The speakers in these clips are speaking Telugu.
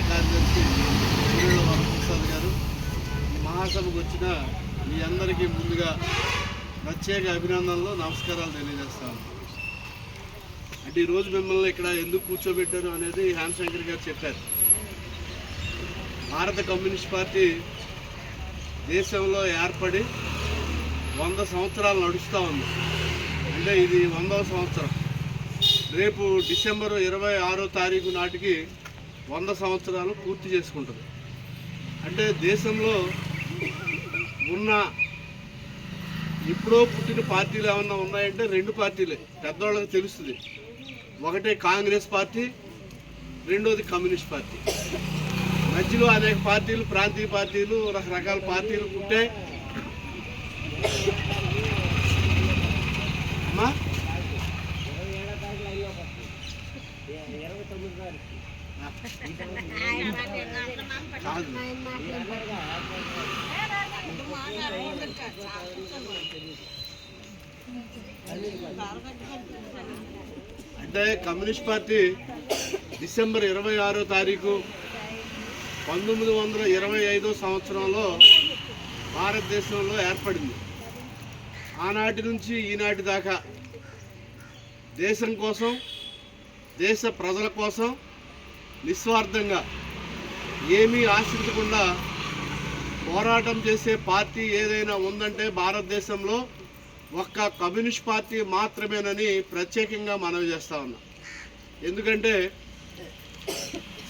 సహాయ కార్యదర్శి వరప్రసాద్ గారు మహాసభకు వచ్చిన మీ అందరికీ ముందుగా ప్రత్యేక అభినందనలు నమస్కారాలు తెలియజేస్తాను. అంటే ఈరోజు మిమ్మల్ని ఇక్కడ ఎందుకు కూర్చోబెట్టారు అనేది హ్యామ్ శంకర్ గారు చెప్పారు. భారత కమ్యూనిస్ట్ పార్టీ దేశంలో ఏర్పడి వంద సంవత్సరాలు నడుస్తూ ఉంది. అంటే ఇది వందవ సంవత్సరం. రేపు డిసెంబర్ ఇరవై ఆరో తారీఖు నాటికి వంద సంవత్సరాలు పూర్తి చేసుకుంటుంది. అంటే దేశంలో ఉన్న ఇప్పుడో పుట్టిన పార్టీలు ఏమన్నా ఉన్నాయంటే రెండు పార్టీలే పెద్దవాళ్ళకి తెలుస్తుంది. ఒకటే కాంగ్రెస్ పార్టీ రెండోది కమ్యూనిస్ట్ పార్టీ. మధ్యలో అనేక పార్టీలు ప్రాంతీయ పార్టీలు రకరకాల పార్టీలు పుట్టాయి అమ్మా అంటే కమ్యూనిస్ట్ పార్టీ డిసెంబర్ ఇరవై ఆరో తారీఖు పంతొమ్మిది వందల ఇరవై ఐదో సంవత్సరంలో భారతదేశంలో ఏర్పడింది. ఆనాటి నుంచి ఈనాటి దాకా దేశం కోసం దేశ ప్రజల కోసం నిస్వార్థంగా ఏమీ ఆశించకుండా పోరాటం చేసే పార్టీ ఏదైనా ఉందంటే భారతదేశంలో ఒక్క కమ్యూనిస్ట్ పార్టీ మాత్రమేనని ప్రత్యేకంగా మనవి చేస్తా ఉన్నాం. ఎందుకంటే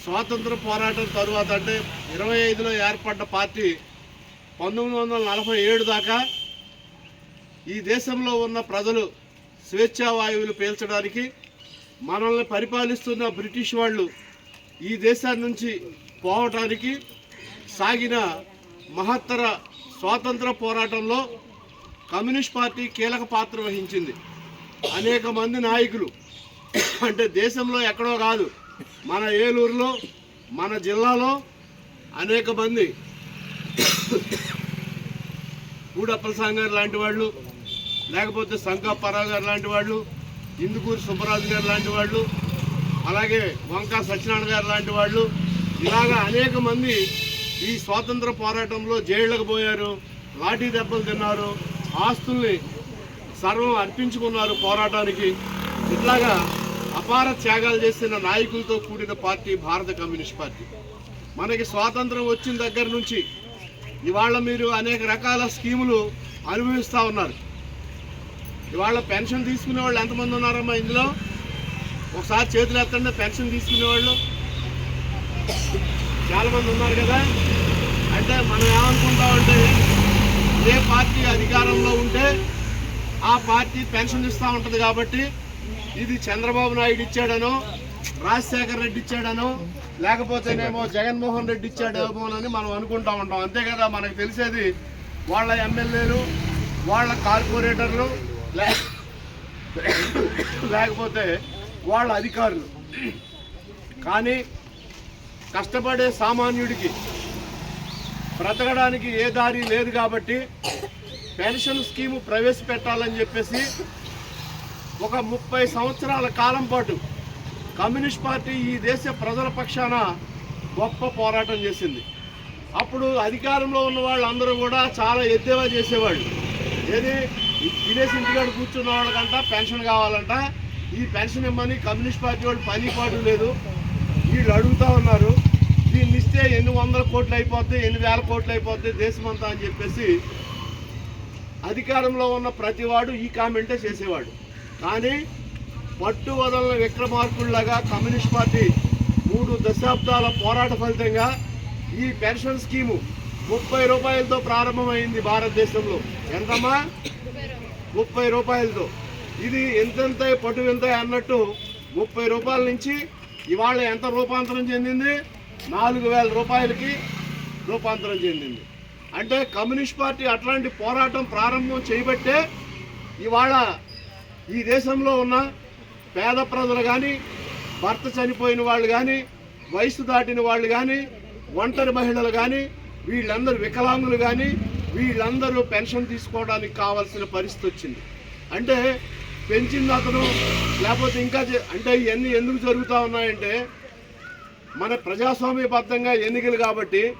స్వాతంత్ర పోరాటం తరువాత అంటే ఇరవై ఐదులో ఏర్పడ్డ పార్టీ పంతొమ్మిది వందల నలభై ఏడు దాకా ఈ దేశంలో ఉన్న ప్రజలు స్వేచ్ఛా వాయువులు పీల్చడానికి మనల్ని పరిపాలిస్తున్న బ్రిటిష్ వాళ్ళు ఈ దేశాన్ని నుంచి పోవటానికి సాగిన మహత్తర స్వాతంత్ర పోరాటంలో కమ్యూనిస్ట్ పార్టీ కీలక పాత్ర వహించింది. అనేక మంది నాయకులు అంటే దేశంలో ఎక్కడో కాదు మన ఏలూరులో మన జిల్లాలో అనేక మంది గూడప్పల సాంగారు లాంటి వాళ్ళు లేకపోతే సంకప్పారావు గారు లాంటి వాళ్ళు ఇందుకూరు సుబ్బరాజు గారు లాంటి వాళ్ళు అలాగే వంకా సత్యనారాయణ గారు లాంటి వాళ్ళు ఇలాగా అనేక మంది ఈ స్వాతంత్ర పోరాటంలో జైళ్ళకు పోయారు లాఠీ దెబ్బలు తిన్నారు ఆస్తుల్ని సర్వం అర్పించుకున్నారు పోరాటానికి. ఇట్లాగా అపార త్యాగాలు చేసిన నాయకులతో కూడిన పార్టీ భారత కమ్యూనిస్ట్ పార్టీ. మనకి స్వాతంత్రం వచ్చిన దగ్గర నుంచి ఇవాళ మీరు అనేక రకాల స్కీములు అనుభవిస్తూ ఉన్నారు. ఇవాళ పెన్షన్ తీసుకునే వాళ్ళు ఎంతమంది ఉన్నారమ్మా ఇందులో? ఒకసారి చేతులు ఎత్తండి పెన్షన్ తీసుకునే వాళ్ళు చాలా మంది ఉన్నారు కదా. అంటే మనం ఏమనుకుంటామంటే ఏ పార్టీ అధికారంలో ఉంటే ఆ పార్టీ పెన్షన్ ఇస్తూ ఉంటుంది కాబట్టి ఇది చంద్రబాబు నాయుడు ఇచ్చాడనో రాజశేఖర రెడ్డి ఇచ్చాడనో లేకపోతేనేమో జగన్మోహన్ రెడ్డి ఇచ్చాడేమో అని మనం అనుకుంటా ఉంటాం. అంతే కదా మనకు తెలిసేది. వాళ్ళ ఎమ్మెల్యేలు వాళ్ళ కార్పొరేటర్లు లే- లేకపోతే వాళ్ళ అధికారులు. కానీ కష్టపడే సామాన్యుడికి బ్రతకడానికి ఏ దారి లేదు కాబట్టి పెన్షన్ స్కీము ప్రవేశపెట్టాలని చెప్పేసి ఒక ముప్పై సంవత్సరాల కాలం పాటు కమ్యూనిస్ట్ పార్టీ ఈ దేశ ప్రజల పక్షాన గొప్ప పోరాటం చేసింది. అప్పుడు అధికారంలో ఉన్న వాళ్ళందరూ కూడా చాలా ఎద్దేవా చేసేవాళ్ళు. ఏది విదేశీ ఇంటికాడు ఇంటికాడ కూర్చున్న వాళ్ళకంట పెన్షన్ కావాలంట ఈ పెన్షన్ ఇమ్మని కమ్యూనిస్ట్ పార్టీ వాళ్ళు పని పాటు లేదు. వీళ్ళు అడుగుతా ఉన్నారు దీన్ని ఇస్తే ఎన్ని వందల కోట్లు అయిపోతాయి ఎన్ని వేల కోట్లు అయిపోతాయి దేశమంతా అని చెప్పేసి అధికారంలో ఉన్న ప్రతివాడు ఈ కామెంటే చేసేవాడు. కానీ పట్టు వదలని విక్రమార్కుల్లాగా కమ్యూనిస్ట్ పార్టీ మూడు దశాబ్దాల పోరాట ఫలితంగా ఈ పెన్షన్ స్కీము ముప్పై రూపాయలతో ప్రారంభమైంది భారతదేశంలో. ఎంతమ్మా? ముప్పై రూపాయలతో. ఇది ఎంతెంత పట్టు ఎంత అన్నట్టు ముప్పై రూపాయల నుంచి ఇవాళ ఎంత రూపాంతరం చెందింది? నాలుగు వేల రూపాయలకి రూపాంతరం చెందింది. అంటే కమ్యూనిస్ట్ పార్టీ అట్లాంటి పోరాటం ప్రారంభం చేయబట్టే ఇవాళ ఈ దేశంలో ఉన్న పేద ప్రజలు కానీ భర్త చనిపోయిన వాళ్ళు కానీ వయసు దాటిన వాళ్ళు కానీ ఒంటరి మహిళలు కానీ వీళ్ళందరూ వికలాంగులు కానీ వీళ్ళందరూ పెన్షన్ తీసుకోవడానికి కావాల్సిన పరిస్థితి వచ్చింది. అంటే పెంచింది అతను. లేకపోతే ఇంకా అంటే ఇవన్నీ ఎందుకు జరుగుతూ ఉన్నాయంటే మన ప్రజాస్వామ్యబద్ధంగా ఎన్నికలు కాబట్టి